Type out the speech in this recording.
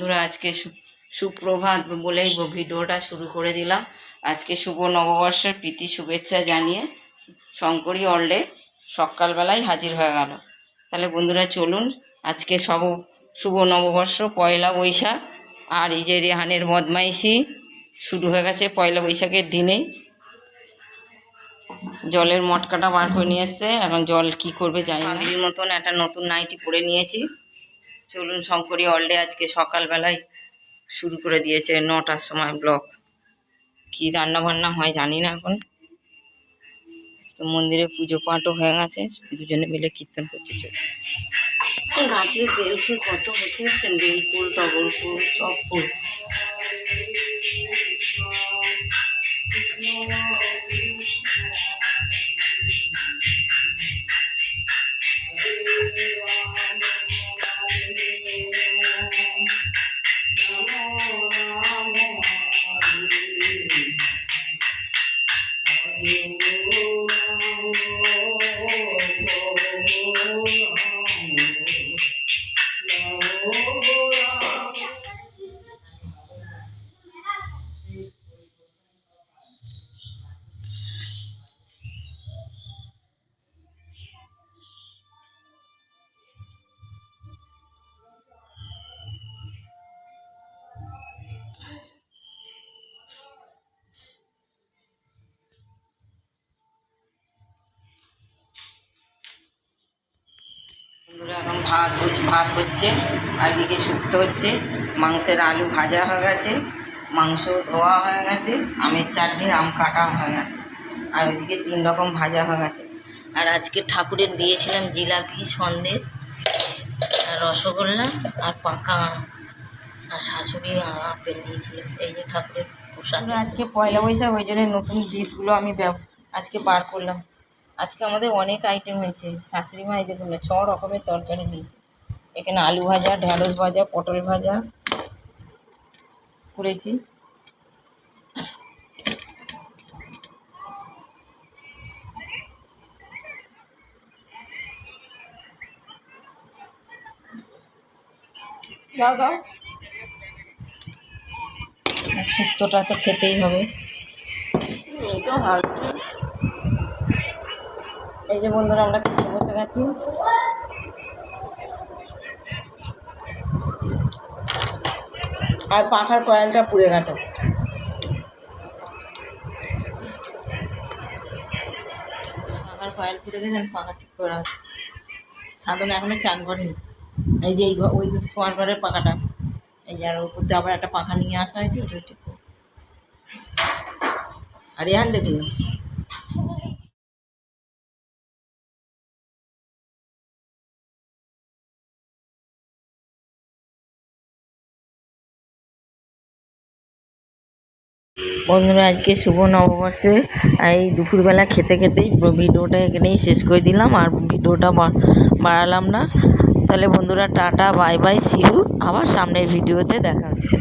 আজকে সু- সুপ্রভাত বলেই ভিডিওটা শুরু করে দিলাম। আজকে শুভ নববর্ষের প্রীতি শুভেচ্ছা জানিয়ে শঙ্করী অলডে সকালবেলায় হাজির হয়ে গেল। তাহলে বন্ধুরা, চলুন আজকে সব শুভ নববর্ষ, পয়লা বৈশাখ আর এই যে রেহানের বদমাইশি শুরু হয়ে গেছে পয়লা বৈশাখের দিনেই জলের মটকাটা বার করে নিয়ে এসছে, এখন জল কি করবে জানি মতন একটা নতুন নাইটি পরে নিয়েছি। চলুন, শঙ্করী অলডে আজকে সকালবেলায় শুরু করে দিয়েছে নটার সময় ব্লক কি রান্না বান্না হয় জানি না এখন। মন্দিরে পুজো পাঠও হয়ে গেছে, দুজনে মিলে কীর্তন। এই গাছের বেল কত হচ্ছে বেলফুল বেল ফুল ফুল, সব ফুল। এখন ভাত ভাত হচ্ছে, আর এদিকে শুক্তো হচ্ছে। মাংসের আলু ভাজা হয়ে গেছে, মাংস ধোয়া হয়ে গেছে, আমের চাটনির আম কাটা হয়ে গেছে, আর ওইদিকে তিন রকম ভাজা হয়ে গেছে। আর আজকে ঠাকুরের দিয়েছিলাম জিলাপি সন্দেশ, আর রসগোল্লা, আর পাকা আর শাশুড়ি আপেল দিয়েছিল এই যে ঠাকুরের প্রসাদ। আজকে পয়লা বৈশাখ, ওই জন্য নতুন ডিশগুলো আমি আজকে বার করলাম। আজকে আমাদের অনেক আইটেম হয়েছে। শাশুড়ি মাই দেখুন না, ছ রকমের তরকারি দিয়েছে। এখানে আলু ভাজা ঢ্যাঁড়স ভাজা, পটল ভাজা করেছি। শুক্তোটা তো খেতেই হবে। এই যে বন্ধুরা, আমরা খেতে বসে গেছি। আর পাখার কয়েলটা পুড়ে গেছে। পাখার কয়েল পুড়ে গেছে পাখা ঠিক করে রাখছি। সাধন এখনও চান করেনি। এই যে এই ওই ফোয়ার ঘরের পাখাটা। এই যে আর উপর দিয়ে আবার একটা পাখা নিয়ে আসা হয়েছে, ওটা ঠিক। আর এখান দেখুন। বন্ধুরা, আজকে শুভ নববর্ষে, এই দুপুরবেলা খেতে খেতেই ভিডিওটা এখানেই শেষ করে দিলাম আর ভিডিওটা বাড়ালাম না। তাহলে বন্ধুরা, টাটা, বাই বাই সিউ আবার সামনের ভিডিওতে দেখা হচ্ছে।